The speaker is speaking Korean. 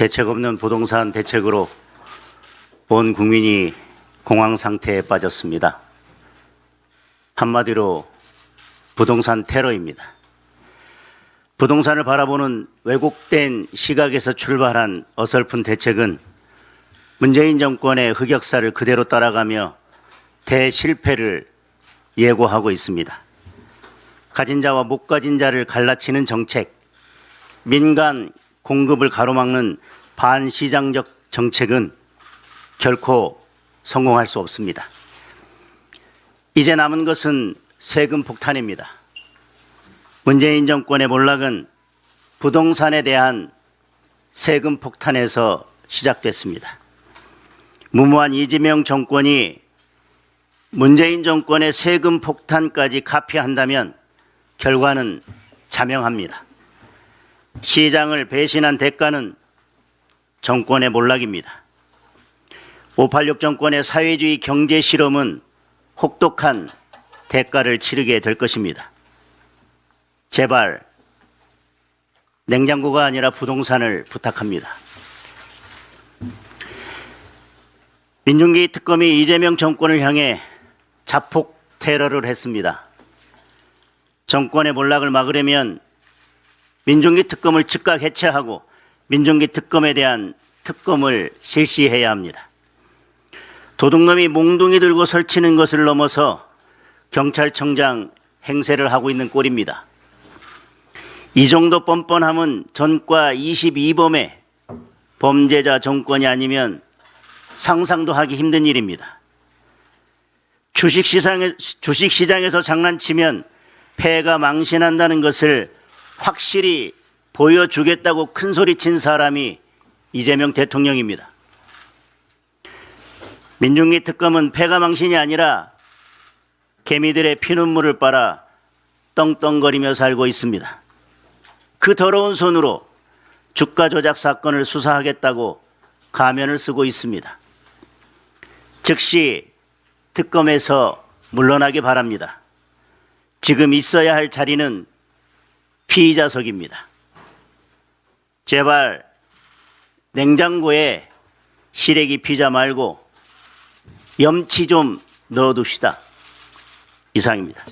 대책 없는 부동산 대책으로 온 국민이 공황 상태에 빠졌습니다. 한마디로 부동산 테러입니다. 부동산을 바라보는 왜곡된 시각에서 출발한 어설픈 대책은 문재인 정권의 흑역사를 그대로 따라가며 대실패를 예고하고 있습니다. 가진 자와 못 가진 자를 갈라치는 정책, 민간 공급을 가로막는 반시장적 정책은 결코 성공할 수 없습니다. 이제 남은 것은 세금 폭탄입니다. 문재인 정권의 몰락은 부동산에 대한 세금 폭탄에서 시작됐습니다. 무모한 이재명 정권이 문재인 정권의 세금 폭탄까지 카피한다면 결과는 자명합니다. 시장을 배신한 대가는 정권의 몰락입니다. 586 정권의 사회주의 경제 실험은 혹독한 대가를 치르게 될 것입니다. 제발 냉장고가 아니라 부동산을 부탁합니다. 민중기 특검이 이재명 정권을 향해 자폭 테러를 했습니다. 정권의 몰락을 막으려면 민중기 특검을 즉각 해체하고 민중기 특검에 대한 특검을 실시해야 합니다. 도둑놈이 몽둥이 들고 설치는 것을 넘어서 경찰청장 행세를 하고 있는 꼴입니다. 이 정도 뻔뻔함은 전과 22범의 범죄자 정권이 아니면 상상도 하기 힘든 일입니다. 주식시장에, 주식시장에서 장난치면 폐가 망신한다는 것을 확실히 보여주겠다고 큰 소리 친 사람이 이재명 대통령입니다. 민중기 특검은 폐가 망신이 아니라 개미들의 피눈물을 빨아 떵떵거리며 살고 있습니다. 그 더러운 손으로 주가 조작 사건을 수사하겠다고 가면을 쓰고 있습니다. 즉시 특검에서 물러나기 바랍니다. 지금 있어야 할 자리는 피의자석입니다. 제발 냉장고에 시래기 피자 말고 염치 좀 넣어둡시다. 이상입니다.